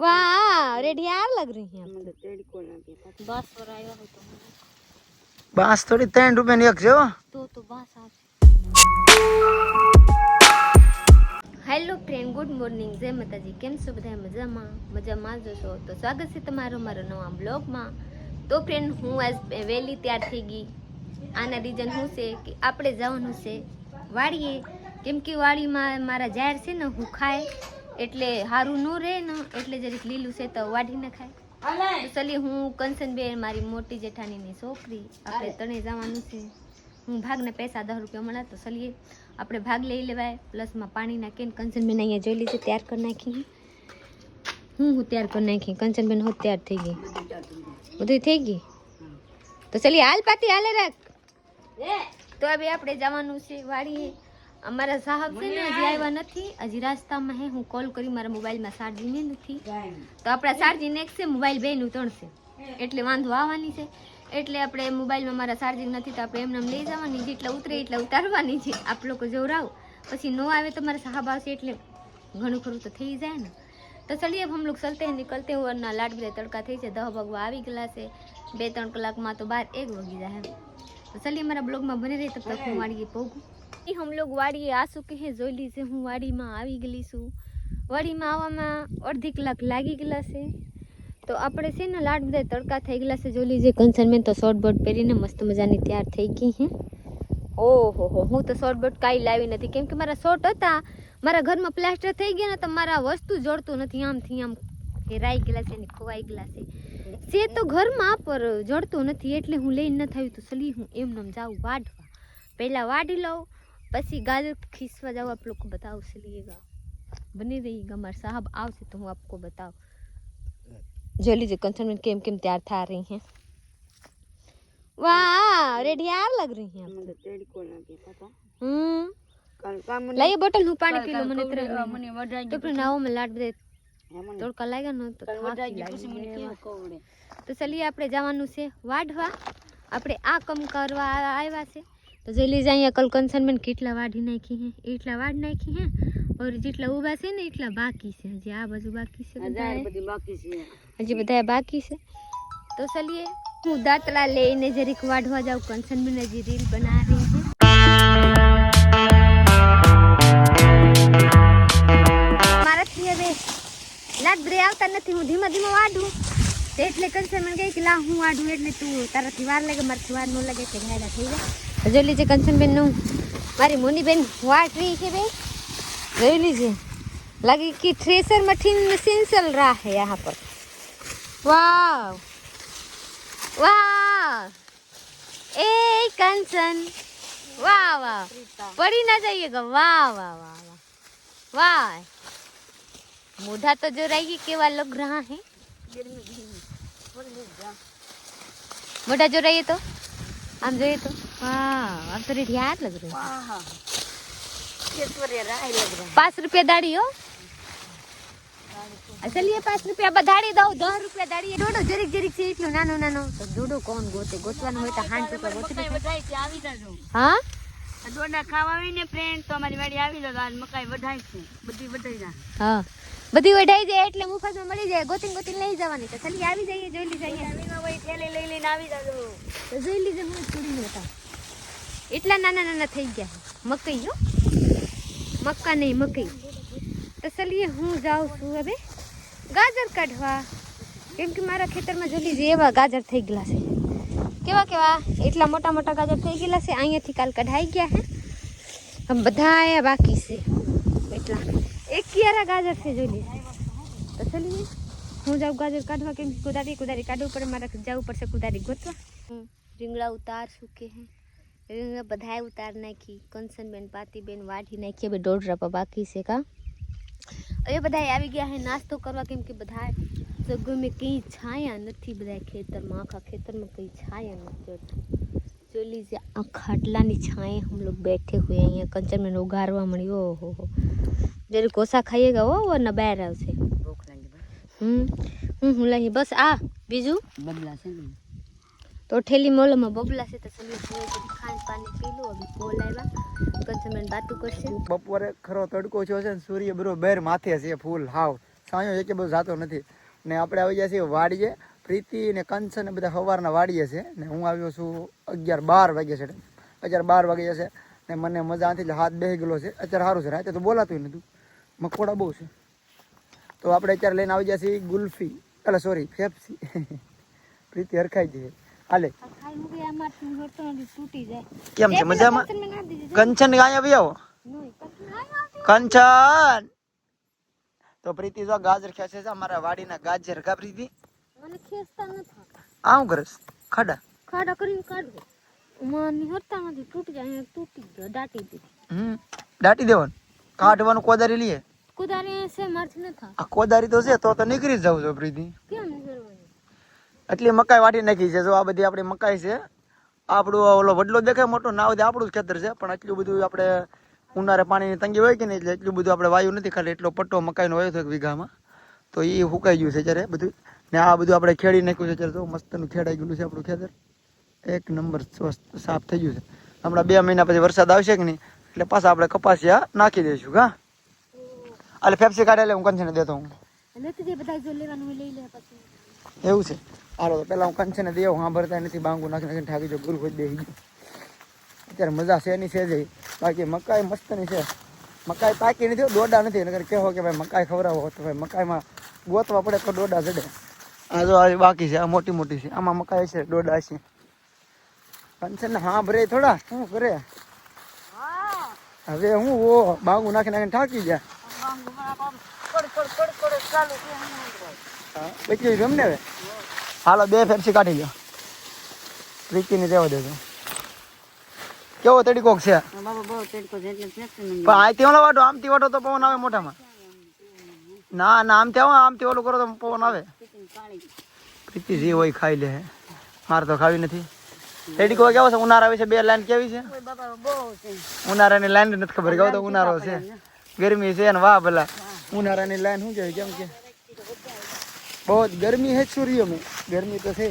वाह रेडी यार लग रही हैं મને તેડકો લાગે પાછો बस और आया हो तो બાંસ થોડી ત્રણ રૂપિયાની એક છે હો તો તો બસ આજ હેલો ફ્રેન્ડ ગુડ મોર્નિંગ જય માતાજી કેમ છો બધા મજામાં મજામાં જ છો તો સ્વાગત છે તમારું મારા નવા બ્લોગમાં તો ફ્રેન્ડ હું આજ વહેલી તૈયાર થઈ ગઈ આના રીઝન શું છે કે આપણે જવાનું છે વાડીએ કેમ કે વાડીમાં મારા જાહેર છે ને હું ખાય એટલે સારું ન રહે ને એટલે જરીક લીલું છે તો વાઢી નખાય. ખાય તો ચલી હું કંચનબેન મારી મોટી જેઠાણીની છોકરી આપણે તણે જવાનું છે. હું ભાગને પૈસા દસ રૂપિયા મળ્યા તો ચલીએ આપણે ભાગ લઈ લેવાય પ્લસમાં પાણી નાખીને કંચનબેન અહીંયા જોઈ લીધી તૈયાર કરી નાખી હું. હું તૈયાર કરી નાખી કંચનબેન હું તૈયાર થઈ ગઈ. બધું થઈ ગઈ? તો ચલી હાલ પાતી હાલે રાખ. તો હવે આપણે જવાનું છે વાડીએ. અમારા સાહેબ છે ને હજી આવ્યા નથી હજી રસ્તામાં હે હું કોલ કરી મારા મોબાઈલમાં ચાર્જિંગ નથી તો આપણા ચાર્જિંગ એક છે મોબાઈલ બેનું ત્રણ છે એટલે વાંધો આવવાની છે એટલે આપણે મોબાઈલમાં મારા ચાર્જિંગ નથી તો આપણે એમને એમ લઈ જવાની જેટલા ઉતરે એટલા ઉતારવાની છે આપ લોકો જોરાવ પછી નો આવે તો મારા સાહેબ આવશે એટલે ઘણું ખરું તો થઈ જાય ને તો ચલીએ अब हम लोग चलते हैं निकलते हैं वरना लाट भी तड़का થઈ છે દહ વાગવા આવી ગયેલા છે બે ત્રણ કલાકમાં તો બાર એક વાગી જાય તો ચલીએ મારા બ્લોગમાં બની રહી તબ તક હું વાડીએ પહોંચું એ હમ લોગ વાડીએ આ ચૂકે હે જોઈ લીજે હું વાડીમાં આવી ગયેલી છું. વાડીમાં આવવામાં અડધી કલાક લાગી ગયેલા છે. તો આપણે છે ને લાડ બધા તડકા થઈ ગયેલા છે. જોઈ લીજે મેં તો શોર્ટ બોર્ડ પહેરીને મસ્ત મજાની તૈયાર થઈ ગઈ હે. ઓહો હો તો શોર્ટ બોર્ડ કાંઈ લાવી નથી. કેમ કે મારા શોર્ટ હતા, મારા ઘરમાં પ્લાસ્ટર થઈ ગયા ને તો મારા વસ્તુ જોડતું નથી. આમથી આમ હેરાઈ ગયેલા છે ને ખોવાઈ ગયેલા છે. સે તો ઘરમાં પર જોડતું નથી, એટલે હું લઈને ન થયું તો સલી હું એમને જાઉં વાઢવા. પહેલાં વાઢી લઉં बस ये गाजर खिसवा जाओ आप लोग को बताओ उसे लिएगा। बने रहिएगा मर साहब आओ से तुम आपको बताओ। जो लीजिए कंसनमेंट केम केम तैयार था रही हैं। वाह रेडियार लग रही हैं हम्म। ला ये बोतल हूँ पानी पी लो मने तेरे तो फिर नाव में लाट दे। तोड़ कर लाएगा ना तो तो चलिए अपने जवानों से वाड हुआ आ कम करवा आए वासे। તો જોઈ લીધે અહીંયા કલ કંસનમેન કેટલા વાઢી નાખી હે એટલા વાઢ નાખી હે ઓર જેટલા ઊભા છે ને એટલા બાકી છે હજી આ બાજુ બાકી છે હજાર બધાએ. બધી બાકી છે હજી બધા બાકી છે તો ચલીએ હું દાંતલા લઈને જરીક વાઢવા જાઉં કંસનબેન હજી રીલ બના રહી છે મારાથી હવે લાટ બ્રે આવતા નથી હું ધીમા ધીમા વાઢું તે એટલે કંચન કહે કે લા હું વાઢું એટલે તું તારાથી વાર લાગે મારાથી વાર ન લાગે કે ઘાયલા થઈ જાય જોઈ લીજે કંચનબેનનું. મારી મોનીબેન વાટ રહી છે બેન જોઈ લીજે. લાગે કે થ્રેસર મશીન મશીન ચલ રહા હે યહાં પર. વાવ. વાવ. એ કંચન. વાહ વાહ પડી ના જઈએ ગા વાહ વાહ વાહ વાહ વાહ મોઢા તો જોરાઈએ કેવા લોગ રહા હે. મોઢા જોરાઈએ તો. આમ જોઈએ તો? હા. આમ તો રેઠી હાથ લગ રહ્યો પાંચ રૂપિયા દાડી હો. ચલીએ પાંચ રૂપિયા બધાડી દઉં. દસ રૂપિયા દાડી ડોડો જરીક જરીક છે એટલું નાનું નાનું. તો ડોડો કોણ ગોતે? ગોતવાનું હોય તો હાંડ રૂપિયા ગોતે હા? દોડા ખાવા આવીને ફ્રેન્ડ તો અમારી વાડી આવી લો આજ મકાઈ વધાય છે બધી વધાઈ ના હા. બધી વઢાઈ જાય એટલે મુફતમાં મળી જાય. ગોતીને ગોતીને લઈ જવાની. તો ખાલી આવી જઈએ જોઈ લીધે અહીંયા. આવીમાં થેલી લઈ લઈને આવી જાજો. તો જોઈ લીધે હું છોડી નતા એટલા નાના નાના થઈ ગયા મકઈ જો મક્કા નહીં મકઈ. તો ચલીએ હું જાઉં છું હવે ગાજર કાઢવા. કેમ કે મારા ખેતરમાં જોઈ લીધે એવા ગાજર થઈ ગયેલા છે. કેવા કેવા? એટલા મોટા મોટા ગાજર થઈ ગયેલા છે. અહીંયાથી કાલ કઢાઈ ગયા હે બધા બાકી છે. એટલા. એક કિયારા ગાજર છે જોઈ લીધે તો ચલીએ હું જાઉં ગાજર કાઢવા કેમ કે કુદારી કુદારી કાઢવું પડે મારે જવું પડશે કુદારી ગોતવા હમ, રીંગણા ઉતાર સૂકે હે રીંગણા બધાય ઉતાર નાખી કંસનબેન પાતીબેન વાઢી નાખી હવે દોઢ રપા બાકી છે કા હવે બધા આવી ગયા હે નાસ્તો કરવા કેમ કે બધા જગ્યામાં કંઈ છાયા નથી બધા ખેતરમાં આખા ખેતરમાં કંઈ છાયા નથી હોતી જો લીજે આ ખાટલાની છાએ हम लोग बैठे हुए हैं અહીંયા કંચનબેન ઉગારવા મળી ઓહો હો જરી કોસા ખાઈએગા હો વરના બહાર આવશે. ભૂખ લાગી હમ હું હું લઈ બસ આ બીજું? બબલા છે ને. તો ઠેલી મોલમાં બબલા છે તો તમે ખાંડ પાણી પી લો હવે બોલ આવ્યા. કંચનબેન બાતું કરશે. બપોરે ખરો તડકો છો છે ને સૂર્ય બરોબર માથે છે ફૂલ હાવ. સાયો એકે બધું જાતો નથી. ને આપણે આવી ગયા છીએ વાડીએ. પ્રીતિ ને કંચન ને બધા સવારના વાડીએ છે. ને હું આવ્યો છું અગિયાર બાર વાગે છે. અગિયાર બાર વાગે છે. ને મને મજા નથી એટલે હાથ બેસી ગયેલો છે. અત્યારે સારું છે. રાતે તો બોલાતું નતું. મકોડા બહુ છે. તો આપણે અત્યારે લઈને આવી ગયા છીએ ગુલ્ફી. એટલે સોરી ફેફસી પ્રીતિ હરખાઈ જઈએ હાલે. ખાઈ મૂકી આમાં હોતો નથી તૂટી જાય. કેમ છે મજામાં? કંચન અહીંયા આવી આવો? કંચન! તો પ્રીતિ જો ગાજર ખેંચે છે અમારા વાડીના ગાજર કા પ્રીતિ મને ખેંચતા નથી. આવું કરસ ખાડા. ખાડા કરીને કાઢો. મને હોતા નથી તૂટી જાય તૂટી ગયો દાટી દીધી. હમ દાટી દેવાનું. કાઢવાનું કોદારી લઈએ કુદારે છે મારથી ન થાય. આ કોદારી તો છે તો તો નીકળી જ જાવ છો પ્રીતિ કેમ એટલી મકાઈ વાટી નાખી છે જો આ બધી આપણી મકાઈ છે. આપણું ઓલો વડલો દેખાય મોટો ના હોય આપણું જ ખેતર છે પણ એટલું બધું આપણે ઉનાળે પાણીની તંગી હોય કે નહીં એટલે એટલું બધું આપણે વાયુ નથી ખાલી એટલો પટ્ટો મકાઈનો હોય તો એક વીઘામાં. તો એ સુકાઈ ગયું છે જ્યારે બધું. ને આ બધું આપણે ખેડી નાખ્યું છે અત્યારે તો મસ્તનું ખેડાઈ ગયેલું છે આપણું ખેતર. એક નંબર સાફ થઈ ગયું છે. હમણાં બે મહિના પછી વરસાદ આવશે કે નહીં એટલે પાછા આપણે કપાસિયા નાખી દઈશું કા એટલે ફેફસી કાઢે એટલે હું કંચને દેતો હું. નથી જે બધા જો લેવાનું લઈ લે પછી. એવું છે. હાલો તો પેલા હું કંચને દેવું હા ભરતા નથી બાંગુ નાખી નાખીને ઠાકી જો ગુરુ બેસી ગયું. અત્યારે મજા છે એની છે જ બાકી મકાઈ મસ્તની છે. મકાઈ પાકી નથી દોડા નથી. એને કહેવો કે ભાઈ મકાઈ ખવડાવો તો ભાઈ મકાઈમાં ગોતવા પડે તો દોડા જડે. આ જો આ બાકી છે આ મોટી મોટી છે. આમાં મકાઈ છે દોડા છે. કંચન હા ભરે થોડા શું કરે? હવે હું ઓ બાંગુ નાખી નાખીને ઠાકી ગયા. હા બચી ગયું એમને હવે? હાલો બે ફેરસી કાઢી લો પ્રીતિને દેવા દેજો કેવો તડીકોક છે. પણ આથી ઓલો વાટો આમથી વાટો તો પવન આવે મોટામાં ના ના આમથી આવો આમથી ઓલું કરો તો પવન આવે. પ્રીતિ જે હોય ખાઈ લે. મારે તો ખાવી નથી. તડીકો કેવો છે? ઉનાળા વિશે બે લાઈન કેવી છે? ઉનાળાની લાઈન નથી ખબર કેવો તો ઉનાળો છે. ગરમી છે ને વાહ ભલા. ઉનાળાની લાઈન શું કેમ કે બહુ ગરમી હે સૂર્ય મેં ગરમી તો છે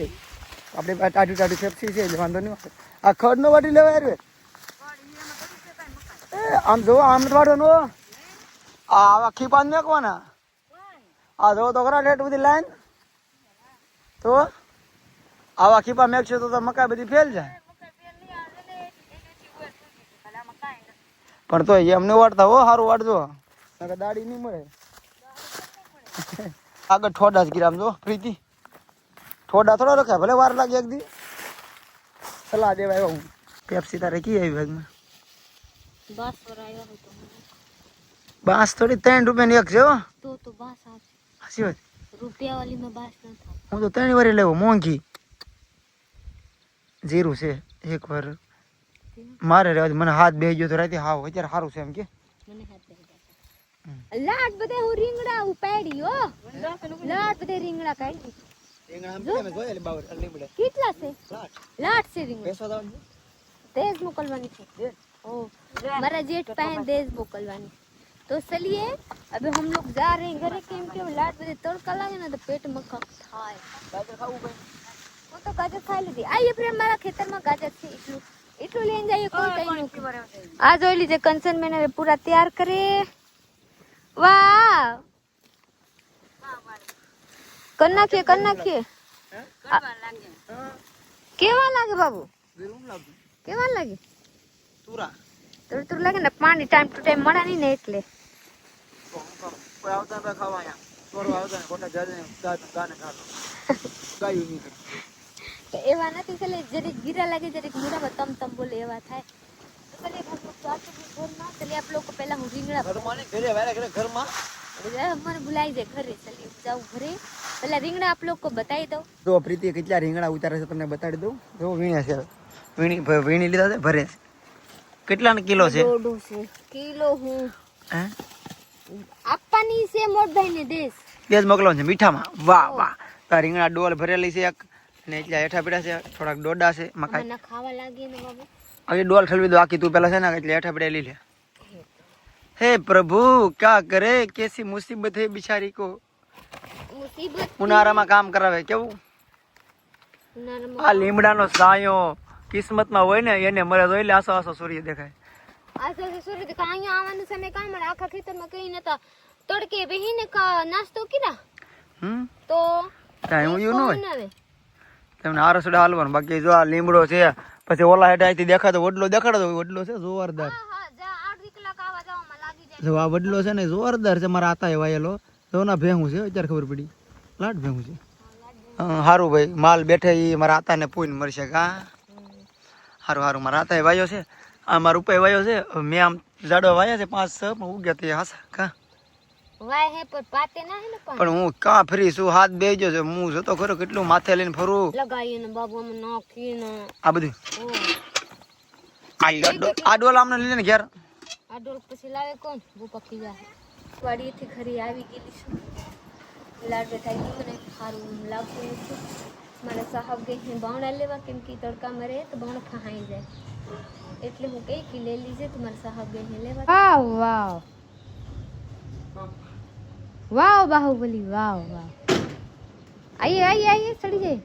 આપણે ટાટું ટાટું ફેફસી છે એટલે વાંધો નહીં આ ખડ નો વાટી લેવા આવ્યો? એ, આમ જો આમ જ વાળો નો આ આખી પાન મેકવાના? આ જો તો ખરા લેટ બધી લાઈન. તો આવા ખીપા મેકશે તો મકાઈ બધી ફેલ જાય. પણ તો એમને વાળતા હો સારું વાળજો નકર દાડી નહીં મળે. આગળ ઠોડા જ ગિરામ જો, પ્રીતિ. ઠોડા થોડા રખાય, ભલે વાર લાગે એક દી. સલાહ દેવા આવ્યો હું. પેપ્સી તારે કી આવી ભાગમાં? બાસ થોડી ત્રણ રૂપિયાની એક છે હો. તો તો સાચી વાત. વાલીમાં બાસ હું તો ત્રણ વારી લેવો, મોંઘી. જીરું છે, એક વાર. મારે રહેવા દે. મને હાથ બે ગયો તો રાતે હાવ અત્યારે સારું છે એમ કે મને હાથ દઈ દે લાટ બધે હું રીંગણા ઉપાડી હો લાટ બધે રીંગણા કાઢી કેટલા છે લાટ છે રીંગણા દેશ મોકલવાની છે ओ हमारा जेठ पहन देश मोकलवानी तो चलिए अभी हम लोग जा रहे हैं घरे केम के लाट बजे तड़का लागे ना तो पेट में खप થાય હું તો ગાજર ખાઈ લીધી આઈએ પ્રેમ મારા ખેતરમાં ગાજર છે એટલું એટલું લઈને જઈએ કોઈ કઈ નહીં આ જોઈ લીજે કંચન મેને પૂરા તૈયાર કરે. વાહ! કર નાખીએ કર નાખીએ. કેવા લાગે બાબુ? કેવા લાગે? તુરા. તુર થોડું લાગે ને પાણી ટાઈમ ટુ ટાઈમ મળે નહીં ને એટલે. આવતા ખાવા અહીંયા. આવતા ને ખોટા જાજે ગાને ગાને ખાતો ગાયું નહીં. તો એવા નથી ખાલી જ્યારે ગીરા લાગે જરીક ગીરામાં તમ તમ બોલે એવા થાય. તો ખાલી આપ લોકો પહેલાં હું રીંગણા ઘરમાં ઘરે વારે ઘરમાં મને ભૂલાઈ જાય ઘરે ચાલી જાઉં ઘરે. પેલા રીંગણા આપ લોકો બતાવી દઉં જો પ્રીતિ કેટલા રીંગણા ઉતારે છે તમને બતાડી દઉં? જો વીણ્યા છે. વીણી વીણી લીધા છે ભરે કેટલા કિલો છે? કિલો હું આપવાની છે મોટભાઈ ને દેશ. દેશ મોકલો છે મીઠામાં. વાહ વાહ. રીંગણા ડોલ ભરેલી છે એક અને એટલા હેઠા પડ્યા છે થોડાક ડોડા છે મકાઈ ખાવા લાગી ને બાબુ. હવે ડોલ ખલવી દો આખી તું પેલા છે ને એટલે હેઠા પડ્યા લઈ લે હે પ્રભુ ક્યા કરે કેસી મુસીબત હે બિચારી કો? મુસીબત ઉનાળામાં કામ કરાવે કેવું? આ લીમડાનો સાયો કિસ્મતમાં હોય ને એને મળે તો એટલે આસો આસો સૂર્ય દેખાય. આસો આસો સૂર્ય દેખાય. અહીંયા આવવાનું સમય કામ મળે આખા ખેતરમાં કઈ નતા. તડકે બેહીને નાસ્તો કીધા હમ? તો કાંઈ યુ ન હોય? તમને આ રસોડા હાલવાનું બાકી જો આ લીમડો છે પછી ઓલા હેઠે અહીંથી દેખાતો વડલો દેખાડતો વડલો છે જોરદાર. જા આ વડલો છે ને જોરદાર છે મારા આતા વાયેલો. જો ના ભેહું છે અત્યારે ખબર પડી. લાટ ભેહું છે. હારું ભાઈ માલ બેઠે એ મારા આતાને પૂઈને મળશે કા? હારું હારું મારા આતા વાયો છે. આ મારા ઉપાય વાયો છે. મેં આમ જાડો વાયા છે પાંચ છ પણ ઉગ્યા તે હાસા કા? વાય હે પર પાતે ના હે ને પણ? હું કાં ફરી છું? હાથ બે ગયો છે. હું જતો ખરો કેટલું માથે લઈને ફરું. લગાવીને બાબુ આમ નાખીને. આ બધું. આ ડોલ આમને લઈને ઘેર. આ ડોલ પછી લાવે કોણ? બહુ પકી જાય. વાડીએથી ઘરે આવી ગયેલી છું. લાડવે થઈ ગઈ મને સારું લાગતું નથી મારા સાહેબ ગઈ છે બાવણા લેવા કેમ કે તડકામાં રહે તો બાવણા ફહાઈ જાય. એટલે હું કઈ કે લઈ લીજે તો મારા સાહેબ ગઈ લેવા wow wow. વાવ બાહુબલી વાવ વાવ આઈએ આઈએ આઈએ ચડી જાય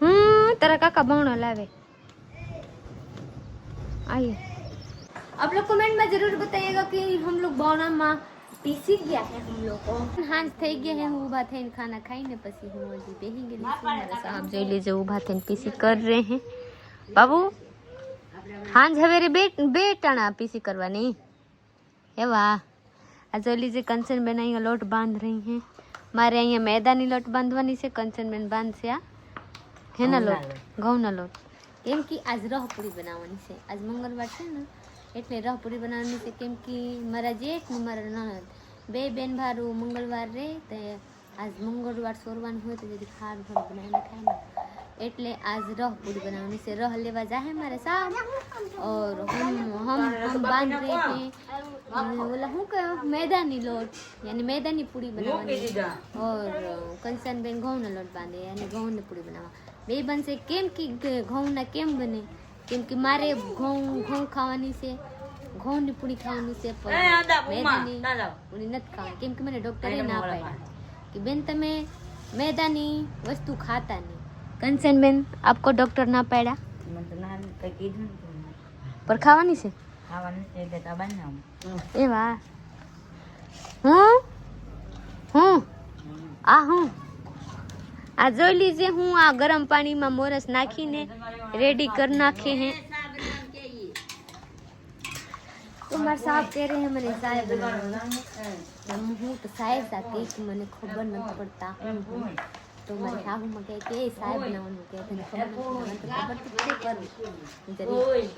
हम्म तेरा काका बावना लावे आइए आप लोग कमेंट में जरूर बताइएगा कि हम लोग बावना માં પીસી ગયા હે હમ લોકો હાંજ થઈ ગયા હે હું ઊભા થઈને ખાના ખાઈને પછી હું હજી બેહી ગયેલી છું મારા સાહેબ જોઈ લેજો ઊભા થઈને પીસી કર રહે હે બાબુ હાંજ હવેરે બે બે ટાણા પીસી કરવાની. વાહ આ જોઈ લીજે કંચનબેન અહીંયા લોટ બાંધ રહી હે. મારે અહીંયા મેદાની લોટ બાંધવાની છે કંચનબેન બાંધશે આ. હેના લોટ ઘઉંના લોટ. કેમ કે આજ રહપુરી બનાવવાની છે. આજ મંગળવાર છે ને એટલે રહપુરી બનાવવાની છે. કેમ કે મારા જેઠ ને મારા નણંદ બે બેન ભારું મંગળવાર રહે તે આજ મંગળવાર સોરવાનું હોય તો જેથી ખાર ભર બનાવીને ખાય ને. એટલે આજ રહ પૂરી બનાવવાની છે. રહ લેવા જાહે મારે સાહેબ ઓર હમ હમ હમ બાંધ રહે છે ઓલા શું કહ્યો મેદાની લોટ. યાની મેદાની પૂરી બનાવવાની ઓર કંચનબેન ઘઉંનો લોટ બાંધે યાની ઘઉંની પૂરી બનાવવા. બે બનશે. કેમ કે ઘઉંના કેમ બને? કેમ કે મારે ઘઉં ઘઉં ખાવાની છે. ઘઉંની પૂરી ખાવાની છે પણ મેદાની પૂરી નથી ખાવાની. કેમ કે મને ડૉક્ટરે ના પાડી. કે બેન તમે મેદાની વસ્તુ ખાતા નહીં. કંચન બેન આપકો ડૉક્ટર ના પાડ્યા? પર ખાવાની છે? એ વાહ. હું? હું? આ હું? આ જોઈ લીજે હું આ ગરમ પાણીમાં મોરસ નાખીને રેડી કરી નાખી હે. તો મારા સાહેબ કહે રહે મને ચાય બનાવવાની હું તો સાહેબ સાથે મને ખબર નથી પડતા. તો મારી માં કહે કે સાહેબ બનાવવાનું કે તને ખબર નથી કરું.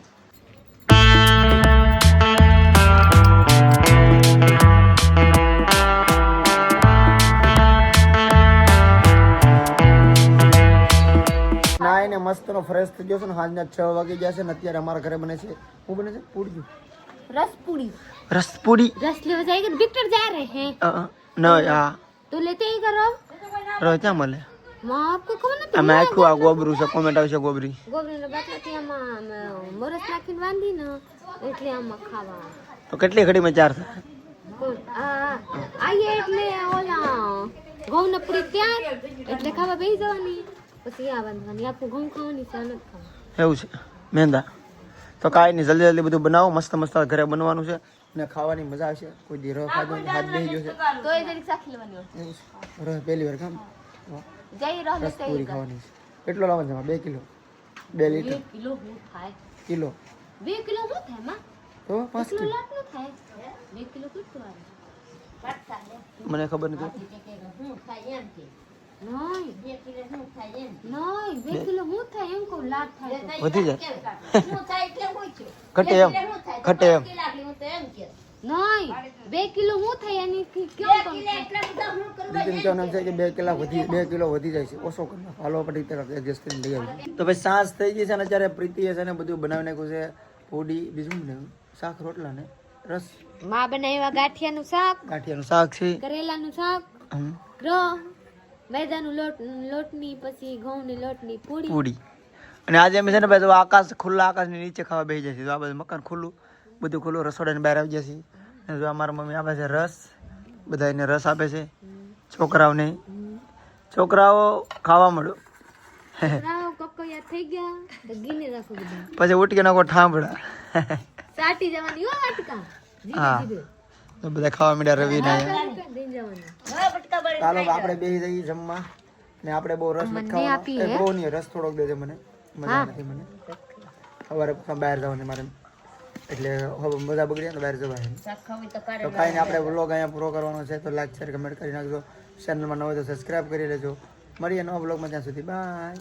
નાઈને મસ્તનો ફ્રેશ થઈ ગયો છે ને સાંજના છ વાગી ગયા છે ને અત્યારે અમારા ઘરે બને છે. હું બને છે? પૂડી રસપુડી. રસપુડી? રસ લેવા જાય કે વિક્ટર જા રહે હે. ન યા તો લેતે હી કરો રહો ક્યાં મળે. અમે આખું આ ગોબરું છે કોમેન્ટ આવશે ગોબરી. તો કેટલી ઘડીમાં ચાર થાય? એટલે ઓલા ઘઉં નપડી ત્યાં એટલે ખાવા બેસી જવાની. પછી આ બાંધવાની. આખું ઘઉં ખાવાની છે એવું છે. મેંદા. તો કાંઈ નહીં જલ્દી જલ્દી બધું બનાવો મસ્ત મસ્ત ઘરે બનવાનું છે. ને ખાવાની મજા આવશે. કોઈ દી રહ ખાધો હાથ બેહી ગયો છે. તો એ જરીક સાખી લેવાની હોય. રહ પહેલી વાર કામ જઈ રહ રસ પૂરી ખાવાની છે. કેટલો લાવવાનો છે બે કિલો. બે બે લીટર. કિલો હું થાય. કિલો. બે કિલો હું થાયમાં? તો પાંચ કિલો કિલો. લાટનું થાય. બે કિલો કેટલું આવે મને ખબર નથી. શું થાય એમ તો. વધી જાય ઘટે એમ ઘટે એમ બે કિલો થાય એની કે- બે વધી બે કિલો વધી જાય છે ઓછો કરી નાખો હાલો આપણે તરફ એડજસ્ટ કરીને લઈ આવીએ તો ભાઈ સાંજ થઈ ગઈ છે અને અત્યારે પ્રીતિએ છે ને બધું બનાવી નાખ્યું છે પૂડી બીજું ને શાક રોટલા ને રસમાં બનાવ્યા ગાંઠિયાનું શાક ગાંઠિયાનું શાક છે કરેલાનું શાક હમ, ગ્રહ મેદાનું લોટ લોટની પછી ઘઉંની લોટની પૂરી. પૂરી. અને આજે અમે છે ને ભાઈ આકાશ ખુલ્લા આકાશની નીચે ખાવા બેસી જશે તો આ બધું મકાન ખુલ્લું બધું ખુલ્લું રસોડાની બહાર આવી જશે અને જો અમારા મમ્મી આપે છે રસ બધા એને રસ આપે છે છોકરાઓને. છોકરાઓ ખાવા મળ્યો. થઈ ગયા. પછી ઉટકી નાખો ઠાંભળા સાટી જવાની હો વાટકા હા. તો બધા ખાવા માંડ્યા રવિ ના ચાલો આપણે બે જઈએ જમવા. ને આપણે બહુ રસ નથી બહુ નહીં રસ થોડોક દેજે મને. મજા નથી મને. સવારે બહાર જવાનું મારે. એટલે હવે મજા બગડી ને બહાર જવાય તો કાંઈ આપણે વ્લોગ અહીંયા પૂરો કરવાનો છે. તો લાઈક શેર કમેન્ટ કરી નાખજો. ચેનલમાં ન હોય તો સબસ્ક્રાઈબ કરી લેજો. મળીએ નવા વ્લોગમાં ત્યાં સુધી. બાય